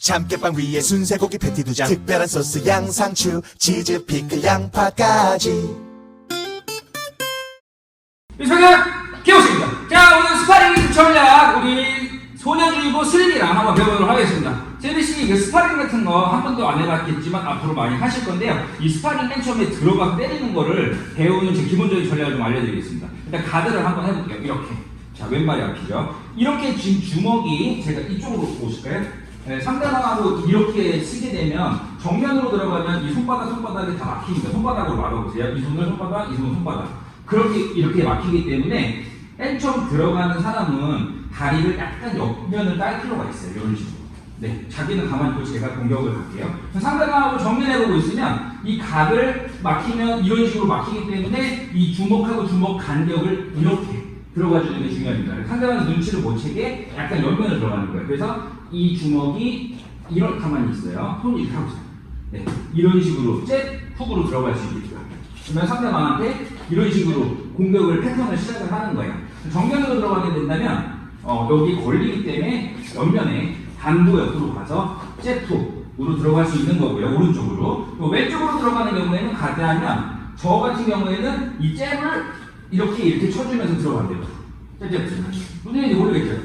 참깨빵 위에 순세고기 패티 두 장 특별한 소스 양상추 치즈 피클 양파까지 유성현 기호수입니다. 자 오늘 스파링 전략 우리 소녀주의보 슬리랑 한번 배워보도록 하겠습니다. 세리 씨 그 스파링 같은 거 한 번도 안 해봤겠지만 앞으로 많이 하실 건데요. 이 스파링 맨 처음에 들어가 때리는 거를 배우는 제 기본적인 전략을 좀 알려드리겠습니다. 일단 가드를 한번 해볼게요. 이렇게. 자 왼발이 앞이죠. 이렇게 지금 주먹이 제가 이쪽으로 보실까요? 네, 상대방하고 이렇게 쓰게 되면 정면으로 들어가면 이 손바닥 손바닥이 다 막힙니다. 손바닥으로 막아보세요. 이 손을 손바닥, 이 손을 손바닥. 그렇게 이렇게 막히기 때문에 맨 처음 들어가는 사람은 다리를 약간 옆면을 딸 필요가 있어요. 이런 식으로. 네, 자기는 가만히 있고 제가 공격을 할게요. 상대방하고 정면에 보고 있으면 이 각을 막히면 이런 식으로 막히기 때문에 이 주먹하고 주먹 간격을 이렇게 들어가 주는 게 중요합니다. 상대방이 눈치를 못 채게 약간 옆면을 들어가는 거예요. 그래서 이 주먹이 이런 가만히 있어요. 손 이렇게 하고 있어요. 네, 이런 식으로 잽 훅으로 들어갈 수 있겠죠. 그러면 상대방한테 이런 식으로 공격을 패턴을 시작을 하는 거예요. 정면으로 들어가게 된다면 어, 여기 걸리기 때문에 옆면에 반도 옆으로 가서 잽훅으로 들어갈 수 있는 거고요. 오른쪽으로. 또 왼쪽으로 들어가는 경우에는 가드하면 저 같은 경우에는 이 잽을 이렇게 이렇게 쳐주면서 들어간대요. 잽잽. 선생님이 모르겠죠?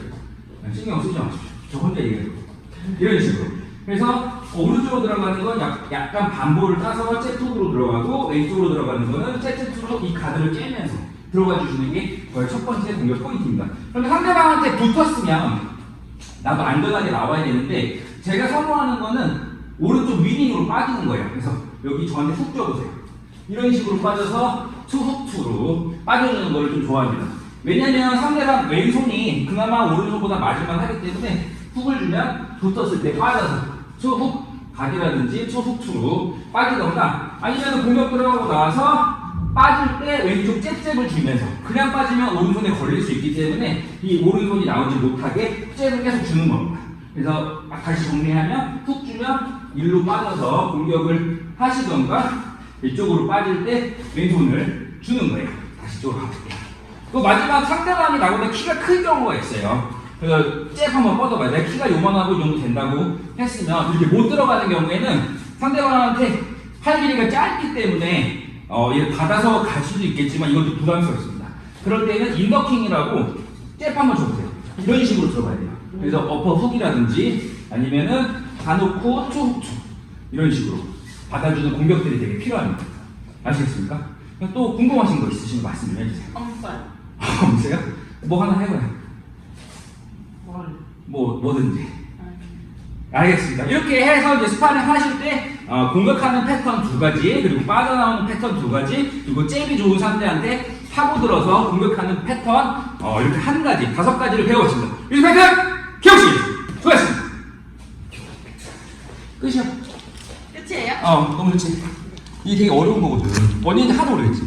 네, 신경 쓰지 마십시오. 저 혼자 얘기해요. 이런 식으로. 그래서 오른쪽으로 들어가는 건 약, 약간 반보를 따서 잽톡으로 들어가고 왼쪽으로 들어가는 거는 잽잽으로 이 가드를 깨면서 들어가 주시는 게 저의 첫 번째 공격 포인트입니다. 그러면 상대방한테 붙었으면 나도 안전하게 나와야 되는데 제가 선호하는 거는 오른쪽 위닝으로 빠지는 거예요. 그래서 여기 저한테 훅 줘보세요. 이런 식으로 빠져서 투훅투로 빠져주는 걸 좀 좋아합니다. 왜냐면 상대방 왼손이 그나마 오른손보다 맞을만 하기 때문에 훅을 주면 붙었을 때 빠져서 투훅 각이라든지 투훅투로 빠지던가 아니면 공격 들어가고 나서 빠질 때 왼쪽 잽잽을 주면서 그냥 빠지면 오른손에 걸릴 수 있기 때문에 이 오른손이 나오지 못하게 잽을 계속 주는 겁니다. 그래서 다시 정리하면 훅 주면 일로 빠져서 공격을 하시던가 이쪽으로 빠질 때 왼손을 주는 거예요. 다시 이쪽으로 가볼게요. 또 마지막 상대방이 나보다 키가 큰 경우가 있어요. 그래서 잽 한번 뻗어봐요. 내가 키가 요만하고 이 정도 된다고 했으면 이렇게 못 들어가는 경우에는 상대방한테 팔 길이가 짧기 때문에 어, 얘 받아서 갈 수도 있겠지만 이것도 부담스럽습니다. 그럴 때는 인더킹이라고 잽 한번 줘보세요. 이런 식으로 들어가야 돼요. 그래서 어퍼 훅이라든지 아니면은 가놓고 투훅 이런 식으로 받아주는 공격들이 되게 필요합니다. 아시겠습니까? 또 궁금하신 거 있으시면 말씀 좀 해주세요. 없어요. 없으세요? 뭐 하나 해봐요. 뭘? 뭐 뭐든지. 알겠습니다. 이렇게 해서 이제 스파링 하실 때 어, 공격하는 패턴 두 가지, 그리고 빠져나오는 패턴 두 가지, 그리고 잽이 좋은 상대한테 파고들어서 공격하는 패턴 어, 이렇게 한 가지, 다섯 가지를 배웠습니다. 유스패트 기억시 수고하셨습니다. 끝이야. 끝이에요? 어, 너무 좋지. 이게 되게 어려운 거거든. 원인이 하도 모르겠지.